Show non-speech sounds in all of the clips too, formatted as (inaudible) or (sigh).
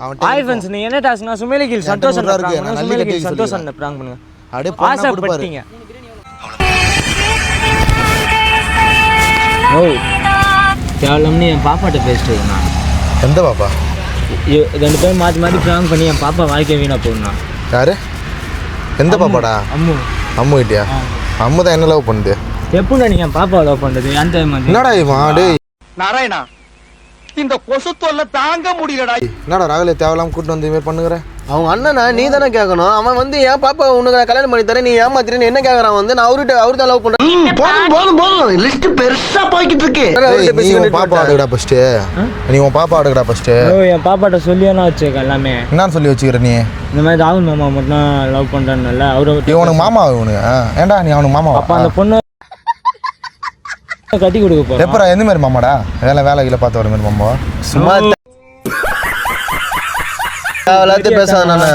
அவன்கிட்ட hi friends என்ன டாஸ்க்னா சுமேலிகில் இருக்கு, பண்ணுங்க. சுமேலிகில். ப்ராங்க் அப்படியே ஆசைப்பட்டீங்க ஓ கேவலம்னு என் பாப்பாட்ட பேசிட்டு இருக்கேன் எந்த பாப்பா? ரெண்டு பேரும் மாற்றி மாற்றி ப்ராங்க் பண்ணி என் பாப்பா வாழ்க்கை வீணா போடணும் யாரு? எந்த பாப்பாடா? அம்மு. அம்மு கிட்டியா? அம்மு தான் என்ன லவ் பண்ணுது? எப்படிடா நீ என் பாப்பா லவ் பண்ணுறது என் டைம் வந்து என்னடா இவன்? டேய். நாராயணா இந்த கொசு தொல்லை தாங்க முடியலடா. என்னடா ராகுல தேவையில்லாம கூட்டு வந்து இதுமாதிரி பண்ணுகிற? அவங்க அண்ணனா நீ தானே கேட்கணும். அவன் வந்து என் பாப்பா உனக்கு நான் கல்யாணம் பண்ணி தரேன் நீ ஏமாத்திரேன்னு என்ன கேட்கறான் வந்து? நான் அவர்கிட்ட அவர் தான் லவ் பண்றேன் போதும் போதும் போதும். லிஸ்ட் பெருசா போய்கிட்டு இருக்கு. நீ உன் பாப்பா ஆடுகடா ஃபர்ஸ்ட் நீ உன் பாப்பா ஆடுகடா ஃபர்ஸ்ட் ஓ என் பாப்பாட்ட சொல்லியே நான் வச்சுருக்கேன் எல்லாமே. என்னன்னு சொல்லி வச்சுக்கிற நீ? இந்த மாதிரி ராகுல் மாமா மட்டும் லவ் பண்ணுறேன்ல அவரை இவனுக்கு மாமா இவனுக்கு ஏன்டா நீ அவனுக்கு மாமா அப்போ அந்த பொண்ணு கட்டி கொடுக்க எப்பரா எந்த மாதிரி மாமாடா? வேலை வேலை கீழே பார்த்து வர மாதிரி மாமா? சும்மா எல்லாத்தையும் பேசாத நானு.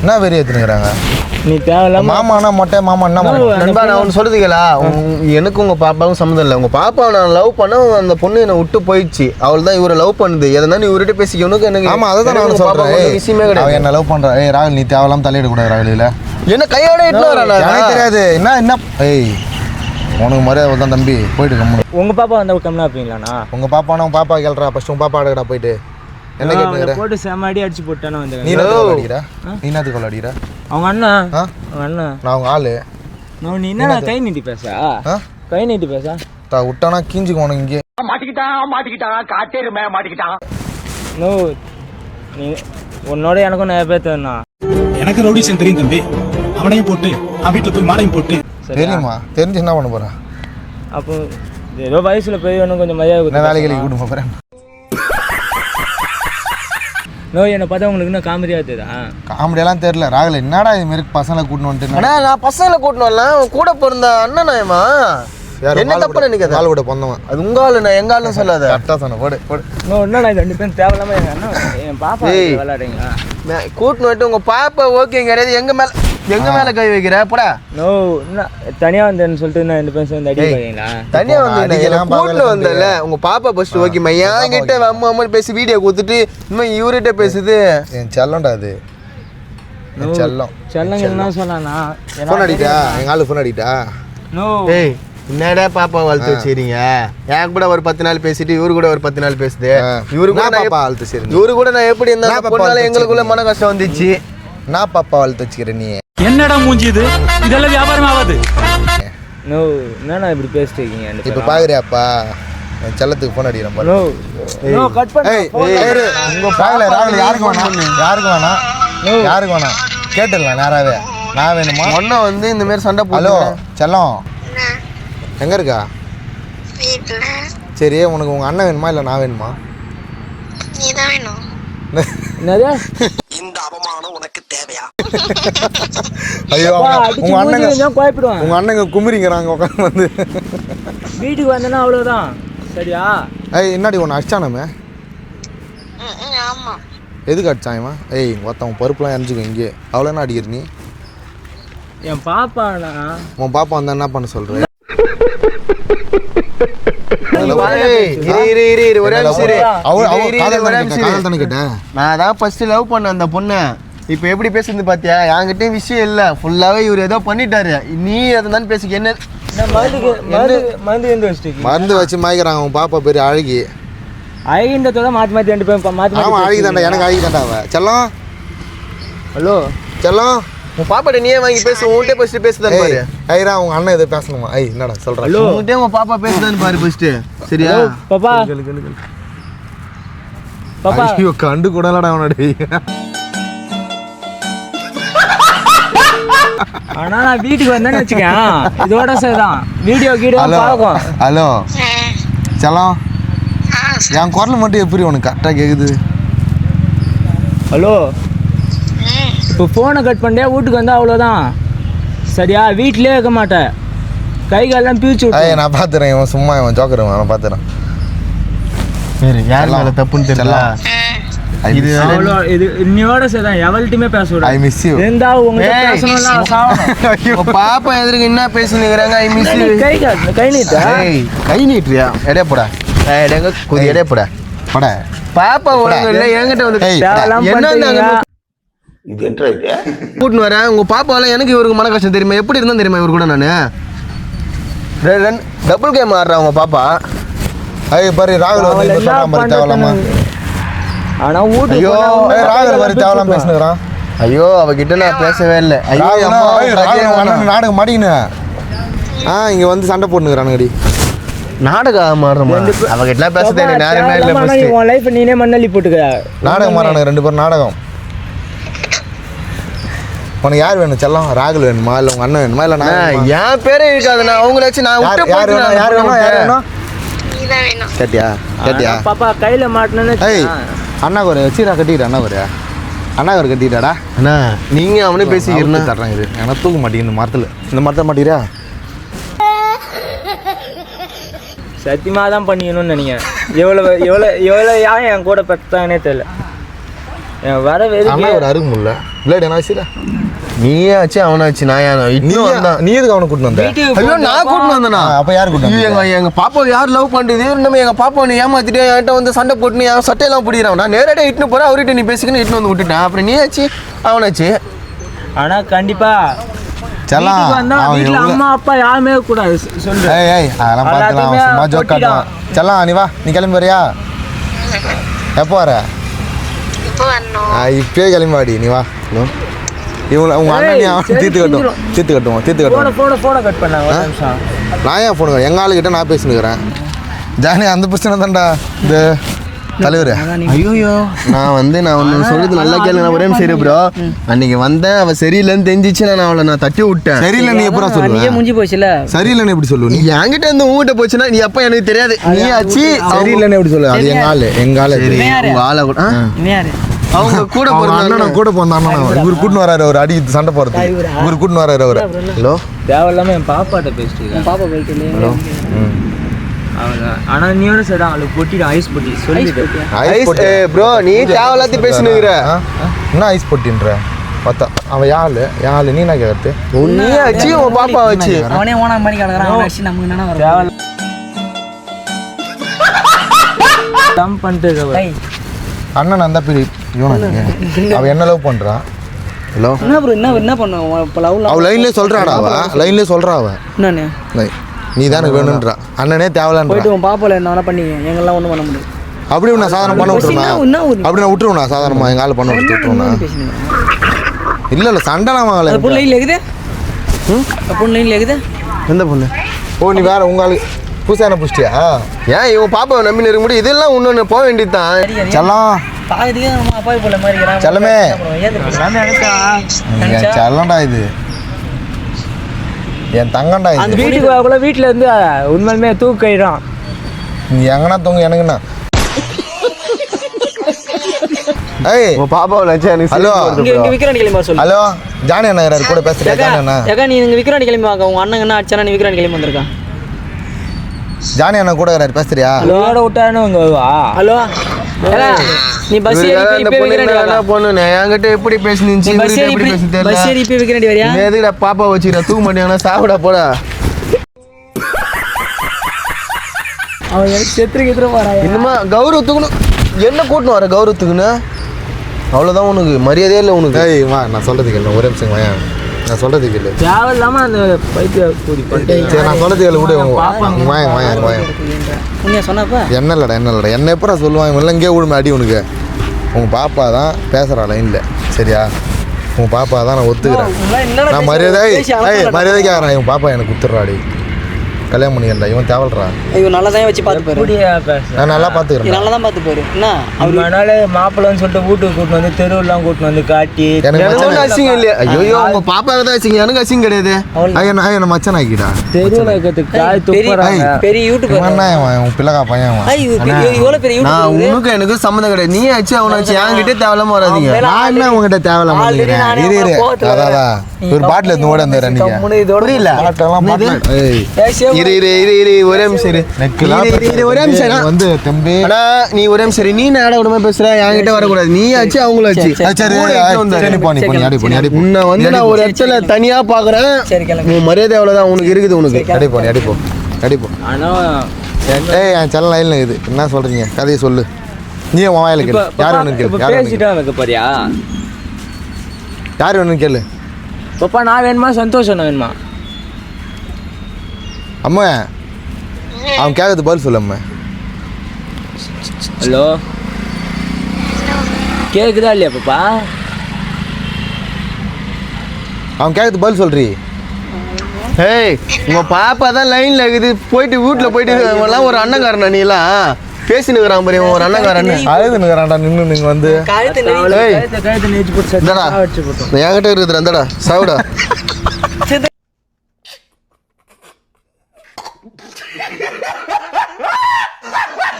என்ன வெறி ஏத்துனுங்கிறாங்க நீ தேவையில்லாம மாமானா மொட்டை மாமா என்ன மாமா நண்பா நான் ஒன்று கேளா. உங்க- எனக்கு உங்க பாப்பாவும் சம்மந்தம் இல்லை. உங்க பாப்பா நான் லவ் பண்ண அந்த பொண்ணு என்னை விட்டு போயிடுச்சு. அவள் தான் இவரை லவ் பண்ணுது. எதனா நீ இவர்கிட்ட பேசி உனக்கு எனக்கு ஆமா அதை தான் நான் ஏய், விஷயமே அவன் கிடையாது என்ன லவ் பண்றா. ஏய் ராகுல் நீ தேவையில்லாம தலையிட கூடாது ராகுல் இல்ல என்ன கையோட எனக்கு தெரியாது. என்ன என்ன ஏய் உனக்கு மரியாதை தான் தம்பி போயிட்டு கம்முனு. உங்க பாப்பா வந்தா கம்மியா இருப்பீங்களாண்ணா உங்க பாப்பானா உங்க பாப்பா கேள்றா ஃபர்ஸ்ட் உங்க பாப்பா ஆடுகடா போயிட்டு. என்ன கேட்டுக்கிற போட்டு செம அடி அடிச்சு போட்டானே நீ வந்து என்னத்துக்கு கொள்ள அடிக்கிற நீ என்னத்துக்கு கொள்ள அடிக்கிற அவங்க அண்ணா? ஆ? அவங்க அண்ணா. நான் அவங்க ஆளு. நான் நீ என்ன கை நீட்டி பேச கை நீட்டி பேச. தா விட்டானா கீஞ்சுக்கு உனக்கு இங்கே. மாட்டிக்கிட்டான் மாட்டிக்கிட்டான். காட்டேருமே மாட்டிக்கிட்டான். நோ நீ உன்னோட எனக்கும் நிறைய பேர் எனக்கு ரவுடிசன் தெரியும் தம்பி. அவனையும் போட்டு அவன் வீட்டுல போய் மாடையும் போட்டு. தெரியுமா? தெரிஞ்சு என்ன பண்ண போறேன் அப்போ ஏதோ வயசுல பெரியவனும் கொஞ்சம் மரியாதை பேசலாம். கூட்டு போறேன். நோ என்னை பார்த்தா உங்களுக்கு இன்னும் காமெடியாக தெரியுதா? காமெடியெல்லாம் தெரியல. ராகுல என்னடா இது மாரி பசங்களை கூட்டின்னு வந்துட்டு அண்ணா நான் பசங்களை கூட்டினு வரலாம் அவன் கூட பிறந்த அண்ணனாயமா என்ன தப்பு நினைக்காத? கால் கூட பொந்தவன் அது உங்க ஆளு நான் எங்க ஆளுன்னு சொல்லாத. கரெக்டாக சொன்ன. போடு போடு. நோ என்னண்ணா இது ரெண்டு பேரும் தேவையில்லாம எங்க அண்ணா என் பாப்பா ஏய். விளாடுறீங்களா நான் கூட்டினு வந்துட்டு உங்க பாப்பா ஓகே கிடையாது எங்க மேல எங்க மேல கை வைக்கிற? போடா. நோ என்ன தனியா வந்தேன்னு சொல்லிட்டு நான் ரெண்டு பேரும் சேர்ந்து அடி ஏய். வைங்களா தனியா வந்து கூட்டில் பார்க்கல வந்தல உங்க பாப்பா ஃபர்ஸ்ட் ஓகேம்மா என் கிட்ட அம்மா அம்மா பேசி வீடியோ கொடுத்துட்டு இன்னும் இவர்கிட்ட பேசுது. என் செல்லம்டா அது. செல்லம். செல்லங்க என்ன சொன்னானா ஃபோன் அடிட்டா எங்க ஆளு ஃபோன் அடிட்டா நோ. ஏய் என்னடா பாப்பா வளர்த்து வச்சுக்கிறீங்க என் கூட ஒரு பத்து நாள் பேசிட்டு இவரு கூட ஒரு பத்து நாள் பேசுது. இவரு கூட பாப்பா அழுத்து சரி இவரு கூட நான் எப்படி இருந்தாலும் வளர்த்து எங்களுக்குள்ள மன கஷ்டம் வந்துச்சு. நான் பாப்பா வளர்த்து வச்சுக்கிற நீ. என்னடா மூஞ்சி இது? இதெல்லாம் வியாபாரம் ஆகாது. நோ என்னண்ணா இப்படி பேசிட்டு இருக்கீங்க? ரெண்டு இப்போ பேரும் பாக்குறியாப்பா? என் செல்லத்துக்கு ஃபோன் அடிக்கிறேன் பாரு. நோ நோ கட் பண்ணு. ஏய் ஏய், உங்க பாக்கல ராகுல் யாருக்கு வேணாம்? யாருக்கு வேணாம்? யாருக்கு வேணாம்? கேட்டுடலாம் நேராவே. நான் வேணுமா? ஒன்னா வந்து இந்த மாதிரி சண்டை ஹலோ போட்டு செல்லம். எங்க இருக்கா? வீட்டில் சரி உனக்கு உங்க அண்ணன் வேணுமா இல்லை நான் வேணுமா? நீ தான் வேணும் என்னது? ஐயோ உங்க அண்ணங்க குழப்பிடுவான் உங்க அண்ணங்க குமிரிங்கிறாங்க உட்காந்து வந்து. வீட்டுக்கு வந்தேன்னா அவ்வளவுதான். சரியா? ஏய் என்னடி உன்னை அடிச்சானமே? ஆமா. எதுக்கு அடிச்சான் இவன்? ஏய் ஒருத்தவன் பருப்புலாம் எரிஞ்சுக்கோ இங்கே. அவ்வளோ என்ன அடிக்கிற நீ? என் பாப்பாண்ணா உன் பாப்பா வந்தா என்ன பண்ண சொல்ற? நான் தான் ஃபர்ஸ்ட் லவ் பண்ண அந்த பொண்ணை. இப்போ எப்படி பேசுறது பாத்தியா? என்கிட்டயும் விஷயம் இல்லை. ஃபுல்லாவே இவர் ஏதோ பண்ணிட்டாரு. நீ அதை தான் பேசிக்க. என்ன மருந்து வச்சு மாய்க்கிறாங்க. உன் பாப்பா பேர் அழகி. ஐகின்றதோட மாற்றி மாற்றி ரெண்டு பேரும் மாற்றி ஆமா அழகி தாண்டா எனக்கு அழகி தாண்டா அவ. செல்லம்? ஹலோ? செல்லம்? உன் பாப்பாட்ட நீயே வாங்கி பேசு. உன்கிட்ட ஃபர்ஸ்ட் பேசுதான் பாரு. ஐரா உங்க அண்ணன் எதை பேசணுமா? ஐய் என்னடா சொல்றேன் ஹலோ? உன்கிட்ட உன் பாப்பா பேசுதான்னு பாரு ஃபர்ஸ்ட் சரியா? பாப்பா? பாப்பா? ஐயோ கண்டு கூட இல்லடா அவனடி. ஆனா நான் வீட்டுக்கு வந்தேன்னு வச்சுக்கேன். இதோட சரிதான். வீடியோ கீடியோ பார்க்கும். ஹலோ. செல்லம் என் குரல் மட்டும் எப்படி உனக்கு கரெக்டாக கேக்குது? ஹலோ? இப்போ ஃபோனை கட் பண்ணிட்டே வீட்டுக்கு வந்தா அவ்வளோதான் சரியா? வீட்டிலே இருக்க மாட்டேன். கை காலெல்லாம் பிரிச்சு விட்டு. நான் பார்த்துறேன் இவன் சும்மா இவன் ஜோக்கர் நான் பார்த்துறேன் சரி யார் மேல தப்புன்னு தெரியல. இது அவ்வளோ இது இன்னையோட சரிதான் எவள்கிட்டயுமே பேச ஐ விடாது மிஸ் யூ இருந்தா உங்கள்கிட்ட ஏய். பேசணும்ல சாவணும். (laughs) உன் பாப்பா எதிர்க்கு என்ன பேசுனுங்கிறாங்க ஐ மிஸ் நீ கை காட்டு கை நீட்டா கை நீட்டுறியா? எடைய போடா. குதி? பட. பாப்பா ஒழுங்கு இல்ல என்கிட்ட வந்து என்ன. கூட்டின்னு வரேன். உங்க பாப்பாவெல்லாம் எனக்கு இவருக்கு மன கஷ்டம் தெரியுமா? எப்படி இருந்தா தெரியுமா இவர் கூட நானு? டபுள் கேம் ஆடுறா உங்க பாப்பா. ஐய் பாரு ராகுல் வந்து சொல்றான் என்ன பாரு? ஆனா வீட்டுக்கு ஐயோ, போனா ஏய் ராகுல் பாரு தேவலாம் பேசுனுக்குறான். ஐயோ அவகிட்ட நான் பேசவே இல்லை. ஐயோ அம்மா, ராகுல் உங்க. அண்ணன் நாடகம் மாட்டிக்கினு. ஆ இங்க வந்து சண்டை போட்டுனுக்குறானுங்கடி நாடகம் ஆடுறமா ரெண்டு பேர் அவகிட்ட பேச தெரியும் நேரமே இல்லை தேவையில்லாம உன் life நீனே மண்ணள்ளி போட்டுக்க நாடகம் மாறானுங்க ரெண்டு பேரும் நாடகம். உனக்கு யார் வேணும் செல்லம்? ராகுல் வேணுமா? இல்லை உங்க அண்ணன் வேணுமா? இல்லை நான் வேணுமா? என் பேரே இருக்காது நான் அவங்கள வச்சு நான் யார் விட்டு யார் வேணும்? யார் வேணும்? யார் விட்டு வேணும்? நீதான் வேணும். கேட்டியா? கேட்டியா? பாப்பா கையில மாட்டினு ஏய் அண்ணா ஒரு வச்சுடா கட்டிக்கிட்டு அண்ணா ஒரு அண்ணா ஒரு கட்டிக்கிட்டாடா? அண்ணா நீங்க அவனே பேசிக்கிறேன் தர்றேன் இது எனக்கு தூக்க மாட்டேங்குது இந்த மரத்தில். இந்த மரத்தில் மாட்டீரா சத்தியமா தான் பண்ணிக்கணும்னு நினைக்கிறேன். எவ்வளவு எவ்வளவு எவ்வளவு யான் என் கூட பெத்தாங்கன்னே தெரியல. வர வெறும் ஒரு அருகு முடியல பிளேட் என்ன வச்சுல நீயே ஆச்சு அவனாச்சு நான் இன்னும் வந்தான். நீ எதுக்கு அவனை கூட்டு வந்த? ஐயோ நான் கூட்டிட்டு வந்தேனா? அப்போ யார் கூட்டு ஐயோ, வந்தா? எங்க எங்க பாப்பா யார் லவ் பண்றது? நம்ம எங்க பாப்பா நீ ஏமாத்திட்டு என்கிட்ட வந்து சண்டை போட்டு என் சட்டையெல்லாம் பிடிக்கிறான் நான் நேரடியாக இட்டுன்னு போறேன். அவர்கிட்ட நீ பேசிக்கணும் இட்டுன்னு வந்து விட்டுட்டேன். அப்புறம் நீ ஆச்சு அவனாச்சு ஆனா கண்டிப்பா. செல்லம் வீட்டுக்கு வந்தா அவன் வீட்டுல எவ்வளோ அம்மா அப்பா யாருமே கூடாது சொல்லு. ஏய் ஏய் அதெல்லாம் பார்த்துக்கலாம். அவன் சும்மா ஜோக். காட்டுவான் செல்லம் நீ வா. நீ கிளம்பி வரியா? எப்போ வர? இப்பயே கிளம்பி வாடி நீ வா. இவங்க உங்க அண்ணன் நீ அவன் தீர்த்து கட்டும். தீர்த்து கட்டுவோம் தீர்த்து கட்டுவோம் போன போன கட் பண்ணாங்க ஒரு நிமிஷம். நான் ஏன் ஃபோன் எங்கள் ஆளுகிட்ட நான் பேசினுக்கிறேன். ஜானி அந்த பிரச்சனை தான்டா. இந்த தலைவர். ஐயோ நான் வந்து நான் ஒன்று சொல்றது நல்லா கேளு நான் ஒரே சரி ப்ரோ அன்னைக்கு வந்தேன் அவ சரியில்லைன்னு தெரிஞ்சிச்சு நான் அவளை நான் தட்டி விட்டேன். சரியில்லை நீ எப்படா சொல்லுவேன் முடிஞ்சு போச்சுல. சரியில்லைன்னு எப்படி சொல்லுவ? நீ என்கிட்ட இருந்து உங்ககிட்ட போச்சுன்னா நீ அப்ப எனக்கு தெரியாது. நீ ஆச்சு. சரியில்லைன்னு எப்படி சொல்லுவ? அது எங்க ஆளு? எங்க ஆளு? ஆளை கூட அவங்க கூட அண்ணனை. கூட பிறந்த அண்ணன் இவர் கூட்டின்னு வராரு அவர் அடி சண்டை போறது இவர் கூட்டின்னு வராரு அவர். ஹலோ? தேவையில்லாம என் பாப்பாட்ட பேசிட்டு பாப்பா போயிட்டு அவளை- ஆனா நீ அவளுக்கு ஐஸ் பொட்டி சொல்லிட்டு ஐஸ் ப்ரோ நீ தேவையில்லாத்தையும் பேசினுக்கிற ஆ? என்ன ஐஸ் பொட்டின்ற பார்த்தா அவன் யாழ் யாழ் நீ என்ன கேட்கறது நீ ஆச்சு உன் பாப்பா வச்சு. அவனே ஓனா கிடக்குறான். நமக்கு வரும்? (laughs) பண்ணிட்டு அண்ணன் அந்த பெரிய இவனா நீ? அவ என்ன லவ் பண்றான் ஹலோ என்ன ப்ரோ என்ன என்ன பண்ணுவோம் இப்போ லவ் அவ லைன்லயே சொல்றாடா அவ லைன்லயே சொல்றா அவ என்னன்னு லை- நீ தான் எனக்கு வேணுன்றா. அண்ணனே தேவலான்றா. போயிட்டு உன் பாப்பால என்ன வேணா பண்ணிக்க. எங்கெல்லாம் ஒன்றும் பண்ண முடியாது. அப்படி நான் சாதாரண பண்ண ஒரு- அப்படி நான் விட்டுருவா சாதாரணமா. எங்க ஆள் பண்ண விட்டு விட்டுருவா பேசினேன் இல்ல இல்ல சண்டைலாம் வாங்கல பொண்ணு லைன்ல இருக்குது? அந்த பொண்ணு லைன்ல இருக்குது? எந்த பொண்ணு? ஓ நீ வேற உங்க ஆளு. புதுசான புஷ்டியா? ஏன் இவன் பாப்பாவை நம்பி இருக்க முடியும். இதெல்லாம் ஒன்று போக வேண்டியது தான் செல்லம். செல்லமே. செல்லம்டா இது. என் தங்கம்டா அந்த இது வீட்டுக்கு வரக்குள்ள வீட்டுல இருந்து உண்மையுமே தூக்கிடுறான் நீ எங்கனா தூங்க எனக்குண்ணா ஏய். உன் பாப்பாவை நினச்சா எனக்கு ஹலோ. இங்க. இங்க கிளம்பி சொல்லு. ஹலோ ஜானி அண்ணா கூட ஜானி அண்ணா. நீ இங்க விக்ராண்டி கிளம்பி வாங்க. உங்க அண்ணன் என்ன அடிச்சானா நீ விக்ராண்டி கிளம்பி வந்திருக்கா? ஜானி அண்ணா கூட யாராரு பேசுறியா? இங்க வருவா? ஹலோ. நீ பஸ் ஏறி இப்ப என்ன வாங்க பொண்ணு என்கிட்ட எப்படி பேசினுச்சு பஸ் ஏறி எப்படி இப்ப- பேசி பஸ் ஏறி தெரியல போய் விக்ராண்டி வரியா? நீ எதுக்குடா பாப்பா வச்சுக்கிற? தூக்க மாட்டேங்கன்னா சாப்பிட போடா. அவன் எனக்கு செத்துரு கித்துரு வரா இன்னுமா கௌரவத்துக்குன்னு என்ன கூட்டணும் வர கௌரவத்துக்குன்னு? அவ்வளோதான் உனக்கு. மரியாதையே இல்லை உனக்கு. ஏய் வா நான் சொல்றது கேளு ஒரே நிமிஷம் வாயா நான் சொல்றது கேளு. தேவையில்லாம அந்த பைத்திய கூடி பண்ணிட்டு சரி நான் சொல்றது கேளு விடு வாயா வாயா வாயா உன்னைய சொன்னப்ப? என்ன இல்லடா என்ன இல்லடா என்ன எப்படா சொல்லுவான் இவன் இங்கே விடுமே அடி உனக்கு. உங்க பாப்பா தான் பேசுறா லைன்ல சரியா? உங்க பாப்பா தான் நான் ஒத்துக்கிறேன். நான் மரியாதை பேசி ஏய் அனுப்பல. மரியாதை கேட்குறான் இவன் பாப்பா எனக்கு குத்துறாடி கல்யாணம் பண்ணிக்கல இவன் தேவல்றா. ஐயோ நல்லா தான் வச்சு பார்த்து பேச? நான் நல்லா பார்த்துக்கிறேன். நல்லா தான் பார்த்து பாரு. என்ன? அவரு அதனால மாப்பிள்ளைன்னு சொல்லிட்டு வீட்டுக்கு கூட்டிட்டு வந்து தெருவெல்லாம் கூட்டிட்டு வந்து காட்டி எனக்கு அசிங்கம் இல்லையா? ஐயோ உங்க பாப்பாவுக்கு தான் அசிங்கம். எனக்கு அசிங்கம் கிடையாது. ஐயா நான் என்ன மச்சன் ஆக்கிடா தெருவில் இருக்கிறதுக்கு காய் துப்புறாங்க. பெரிய யூடியூபர் இவன் என்ன இவன்? உன் பிள்ளைகா பையன் அவன் ஐயோ இவ்வளோ பெரிய நான் உனக்கு எனக்கு சம்மந்தம் கிடையாது. நீ ஆச்சு அவனாச்சு என்கிட்ட தேவையில்லாம வராதீங்க. அவன் நான் என்ன உங்ககிட்ட நானே இரு இரு. அதான். ஒரு பாட்டில் எடுத்து ஓட வந்து நீங்க புரியல? ஏய் இரு இரு இரு இரு ஒரே நிமிஷம் இரு. நெக்கெல்லாம் இரு, இரு, இரு, ஒரே நிமிஷம். வந்து தம்பி. நீ ஒரே நிமிஷம். நீ நேட பேசுற? என்கிட்ட வரக்கூடாது. நீ ஆச்சு அவங்களும் ஆச்சு. உன்னை வந்து நான் ஒரு இடத்துல தனியா பாக்குறேன். உன் மரியாதை அவ்வளவுதான் உனக்கு இருக்குது உனக்கு. அடி போ, நீ அடி போ, அடி போ. ஆனா ஏய் என் செல்ல லைன்ல இது என்ன சொல்றீங்க? கதையை சொல்லு. நீ உன் வாயில கேளு. யார் இப்ப கேளு. யார் போறியா? யார் கேளு? பாப்பா நான் வேணுமா? சந்தோஷம் வேணுமா? அம்மா அவன் கேட்கறது பதில் சொல்லு அம்மா. ஹலோ? கேக்குதா இல்லையா பாப்பா? அவன் கேட்கறது பதில் சொல்றீ. ஏய் உங்க பாப்பா தான் லைன்ல இருக்குது. போயிட்டு வீட்டுல போயிட்டு எல்லாம் ஒரு அண்ணங்காரனா நீ எல்லாம். பேசினுக்கிறான் பாரு ஒரு அண்ணங்காரன். அழுது நிற்கிறான்டா நின்று நீங்க வந்து. ஏய் இந்தாடா. என்கிட்ட இருக்குது அந்தடா சாவுடா அருணாகிரி, அருணாகிரி. இதை அவுத்துக்கூடாது அவனுக்கு அவன் யா- நீ யா- தேவலாத்தையும் என்கிட்ட வராத நான் அவன்கிட்ட பேசினுக்கிறேன் டவுட் பேசுகிறேன் அவன்கிட்ட என்ன பண்ணுவேன் நான் உன்னை சொல்லிட்டா உன்னை நான் எங்க பார்க்கணுமோ அங்க பார்த்துப்பேன் அவன் எங்கன்னா பாரு நீ அவ்வளோ நாள் இல்ல இரு, இரு, இரு, இரு.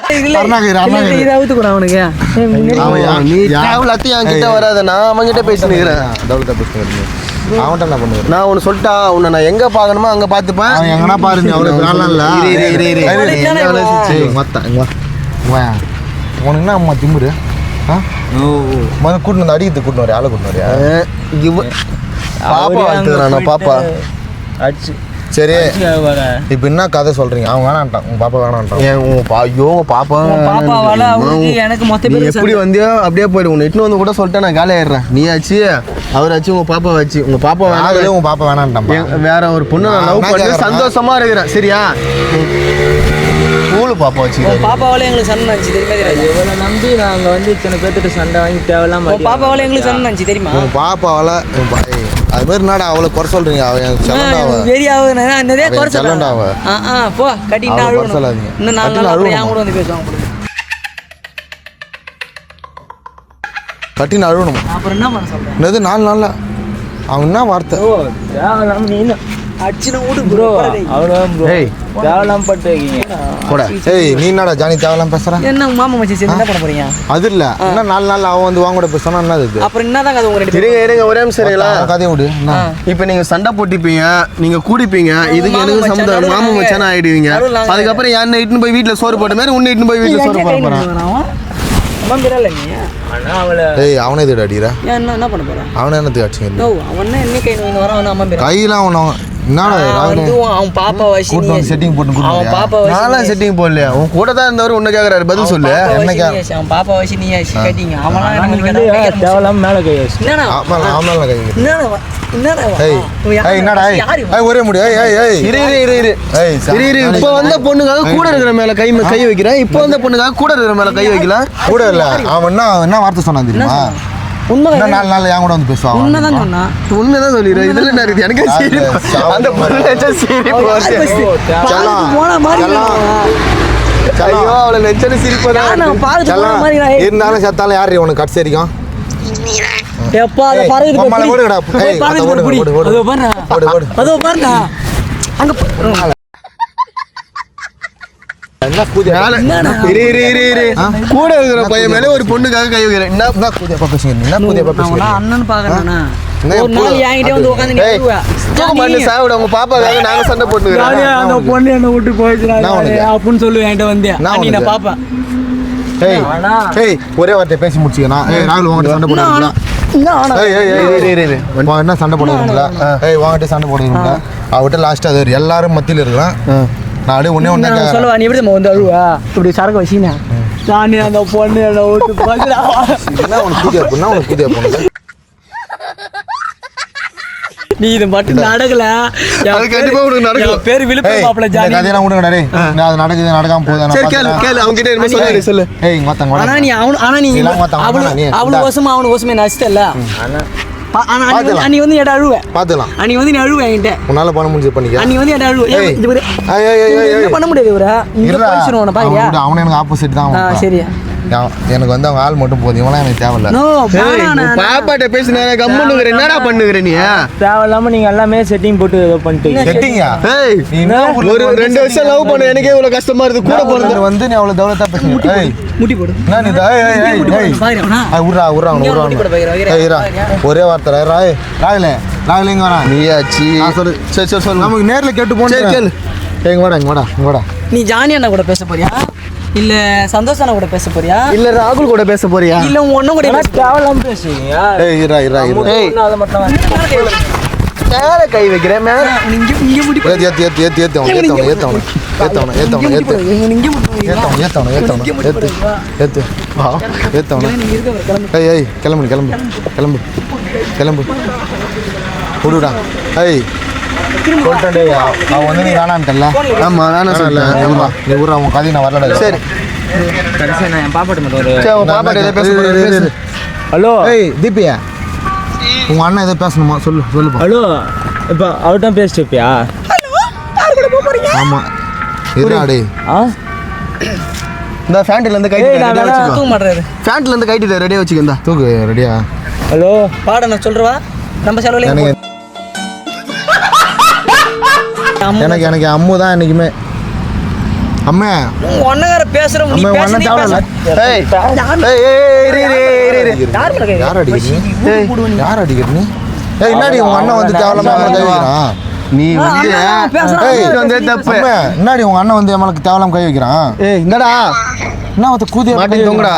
இரு, இரு. அவனுக்கு தானே இவன். ஏய், இங்க வாத்தா, இங்க வா. இங்க வா. உனக்கு என்ன அம்மா திமுரு? கூட்டின்னு வந்து அடிக்கிறது கூட்டின்னு வரையா ஆளை கூட்டின்னு வரையா? பாப்பா பாப்பா? அடிச்சு. சரி. இப்போ என்ன கதை சொல்றீங்க? அவன் வேணான்ட்டான் உங்க பாப்பா வேணான்ட்டான் ஏன் உன் பா ஐயோ பாப்பா எனக்கு மொத்த நீ எப்படி வந்தியோ அப்படியே போயிடு. உன்னை இட்டுன்னு வந்து கூட சொல்லிட்டேன் நான் காலி ஆயிடுறேன் நீ ஆச்சு அவராச்சு உங்க பாப்பா வச்சு உங்க பாப்பா வேணாம் உங்க பாப்பா வேணான்ட்டான் வேற ஒரு பொண்ணு லவ் பண்ணி? சந்தோஷமா இருக்கிறேன். சரியா? ஸ்கூலு பாப்பா வச்சு பாப்பாவால எங்களுக்கு சண்டை நினச்சி தெரியுமா தெரியாது? இவனை நம்பி நாங்க வந்து இத்தனை பேர்த்துட்டு சண்டை வாங்கி தேவையில்லாம பாப்பாவால எங்களுக்கு சண்டை நினச்சி தெரியுமா? உங்க பாப்பாவால உன் பா- ஏய், அது மாதிரி என்னடா அவளை குறை சொல்றீங்க அவன் எனக்கு செல்லண்டா அவ வெறியாவது நிறைய அவன் குறை அவ. ஆ ஆ போ கட்டிட்டு அழுவணும் சொல்லாதீங்க. இன்னும் நாலு நாள் அப்புறம் என்? கூட வந்து பேசுவாங்க போல. கட்டின்னு அழுவணும் அப்புறம் என்ன பண்ண சொல்றேன் என்னது நாலு நாள்ல அவன் என்ன வார்த்தை ஓ நீ அடிச்சுனா விடு ப்ரோ அவ்வளோதான் ப்ரோ ஏய். பட்டு வைக்கீங்க கூட. ஏய் நீ என்னடா ஜானி தேவலாம் பேசுற? என்ன மாமா மச்சி சேர்ந்து என்ன பண்ண போறீங்க? அது இல்ல. என்ன நாலு நாள் அவன் வந்து வாங்க கூட என்னது இது? அப்புறம் கதை உங்க ரெண்டு இருங்க இருங்க ஒரே நிமிஷம் இருங்களா அவன் கதையை விடு. என்ன? இப்போ நீங்க சண்டை போட்டுப்பீங்க நீங்க கூடிப்பீங்க இதுக்கு எனக்கு சம்மந்தம். மச்சான் ஆயிடுவீங்க. அதுக்கப்புறம் என்ன இட்டுன்னு போய் வீட்டுல சோறு போட்ட மாதிரி உன்னை இட்டுன்னு போய் வீட்டுல சோறு போட போறான்? அவனே இது அடிக்கிற? என்ன என்ன பண்ண அவனை என்னத்துக்கு அடிச்சுங்க என்ன கையெல்லாம்? அவன் அவன் பாப்பா வந்து setting போட்டு அவன்? பாப்பா நான்லாம் செட்டிங் போடலையா? உன் கூட தான் இருந்தவர் உன்னை கேக்குறாரு. பதில் சொல்லு. என்னைக்கா? அவன் பாப்பா வயசு நீ கட்டிங்க. நான் எனக்கு தேவையில்லாம மேலே கை வச்சு என்னடா? ஆமாம் ஆமாம் கை. என்னடா ஒரே முடி. ஏய் ஏய் ஏய். இரு இரு இரு இரு. ஏய் இரு இரு இப்போ வந்த பொண்ணுக்காக கூட இருக்கிற மேல கை கை வைக்கிறேன். இப்போ வந்த பொண்ணுக்காக கூட இருக்கிற மேல கை வைக்கல கூட இல்ல. அவன் என்ன என்ன வார்த்தை சொன்னான் தெரியுமா? உண்மை நாலு நாள் என் கூட வந்து பேசுவான் அவன். உண்மைதான் சொன்னான் உண்மைதான் சொல்லிடுறேன் இதுல என்ன இருக்குது எனக்கு சிரிப்பு அந்த வருது. செல்லம், போன மாதிரி ஐயோ அவளை நினைச்சாலே சிரிப்பு தான் இருந்தாலும் செத்தாலும் யாரு உனக்கு கடைசி நீதான் எப்பா அதை பறகுது பொம்மால ஓடுங்கடா. ஏய், அத பாருடா. அதோ பாருடா. அங்க கூட இருக்கிற பையன் மேல ஒரு பொண்ணுக்காக கை வைக்கிறேன். என்ன? பேசுங்க. என்ன கூதியப்பா நான் பேசுங்க. அண்ணன் பாக்குறேன்னா என்ன ஒரு நாள் என்கிட்ட வந்து உட்காந்து சாவிட. உங்க பாப்பாக்காக நாங்க சண்டை போட்டுக்கிறோம் அந்த பொண்ணு என்ன விட்டு உனக்கு? அப்படின்னு சொல்லு என்கிட்ட வந்து. நீ நான்? பாப்பேன். ஏய் ஒரே வார்த்தை பேசி முடிச்சுக்கண்ணா. ஏய் ராகுல் உங்ககிட்ட சண்டை போடுறீங்களா என்ன சண்டை போடுறீங்களா ஏய் வாங்கிட்டு சண்டை போடுறீங்களா அவகிட்ட லாஸ்ட் அது எல்லாரும் மத்தியில் இருக்கிறான் நான் அப்படியே ஒண்ணே. சொல்லுவா நீ எப்படி வந்து அழுவா? இப்படி சரக்கு வச்சினா நான் அந்த பொண்ணு என்ன விட்டு போச்சுடா என்ன உனக்கு கூதியா பொண்ணு உனக்கு கூதியா பொண்ணு? நீ இது மட்டும் நடக்கல. கண்டிப்பா உனக்கு நடக்கும். பேர் மாப்பிள்ள இந்த ஜானி கதையெல்லாம் விடுங்கடா டேய் நான் அது நடக்குது நடக்காம போகுது சரி கேளு. கேளு அவங்க கிட்ட என்ன சொல்லு சொல்லு. ஏய் வாத்தாங்க ஆனா. நீ அவனு ஆனா நீ அவளு இந்தா. வருஷமா அவனு வருஷமே நடிச்சிட்டல ஆனா அன்னைக்கு வந்து- என்கிட்ட அழுவ. பாத்துக்கலாம் அன்னைக்கு வந்து நீ அழுவ என்கிட்ட. உன்னால பண்ண முடிஞ்சு பண்ணிக்க. அன்னைக்கு வந்து என்கிட்ட அழுவ. இது. பண்ண முடியாது இவர. உன பாக்குறியா? அவன் எனக்கு ஆப்போசிட் தான். சரியா. எனக்கு வந்து அவங்க ஆள் மட்டும் போதும். இவெல்லாம் எனக்கு தேவையில்ல. நோ பாப்பாட்ட பேசின கம்முன்னு என்னடா பண்ணுகிற நீ? தேவையில்லாம நீங்க எல்லாமே செட்டிங் போட்டு ஏதோ பண்ணிட்டீங்க. செட்டிங்கா நீ ஒரு ரெண்டு வருஷம் லவ் பண்ண எனக்கே இவ்வளவு கஷ்டமா இருக்கு. கூட போறது வந்து நீ அவ்வளவு தவளத்தா பேசுங்க ஏய் முட்டி போடு உர்றா உர்றா உர்றா ஒரு வார்த்தை ராய் ராகுலே ராகுலே இங்க வரா நீயாச்சி சொல்லு சரி சரி சொல்லு நமக்கு நேர்ல கேட்டு போன சரி, கேளு. இங்க வாடா இங்க வாடா இங்க வாடா நீ ஜானி அண்ணா கூட பேச போறியா இல்ல சந்தோஷ் அண்ணா கூட பேச போறியா இல்ல ராகுல் கூட பேச போறியா இல்ல உன் ஒண்ணும் கூட பேச தேவையில்லாம பேசுவீங்க ஏய் இரா இரா இரா ஏய். அதை மட்டும் வேணாம். மேல கை வைக்கிறேன் மேல இங்க இங்க முடி ஏத்து ஏத்து ஏத்து ஏத்து ஏத்து ஏத்து ஏத்து ஏத்து ஏத்து ஏத்தவன ஏத்தவன ஏத்தவன. ஏத்து ஏத்து. வா ஏத்தவன. ஏய் ஏய் கிளம்பு கிளம்பு. கிளம்பு கிளம்பு. விடுடா ஏய் சொல்லிட்டேன் டேய் அவன் வந்து நீ வேணான்ட்டல்ல. ஆமா நானும் சொல்லிட்டேன். ஆமா நீ விட்ற அவன் கதையை நான் வரலடா. சரி. கடைசியாக நான் என் பாப்பாட்ட மட்டும் ஒரு சரி உன் பாப்பா கிட்ட பேச ஹலோ. ஏய் தீபியா. உங்க அண்ணன் எதை பேசணுமா? சொல்லு சொல்லுப்பா ஹலோ. இப்போ அவர்கிட்ட பேசிட்டு இருப்பியா? ஆமா. இருடா டேய். ஆ? இந்த ஃபேண்ட்ல இருந்து கைட்டி நான் ரெடியா வச்சுக்கோ. தூங்க மாட்டேறாரு ஃபேண்ட்ல இருந்து கைட்டி ரெடியா வச்சுக்கோ இந்தா. தூக்கு ரெடியா ஹலோ பாட நான் சொல்றவா? நம்ம செலவுல எனக்கு (laughs) எனக்கு எனக்கு அம்மு தான் என்னைக்குமே. அம்மே. ஒன்னகார பேசுற நீ பேச ஒன்னும் நீ. பேச. ஏய் ஏய் ஏய் இரு இரு யார் அடிக்கிற நீ? யார் அடிக்கிற நீ? ஏய் என்னடி உங்க அண்ணன் வந்து மேல கை வைக்கிறான் நீ வந்து இது வந்து தப்பு. என்னடி உங்க அண்ணன் வந்து என் மேல தேவையில்லாம கை வைக்கிறான்? ஏய் என்னடா என்ன வந்து கூதிய மாட்டி தொங்குடா.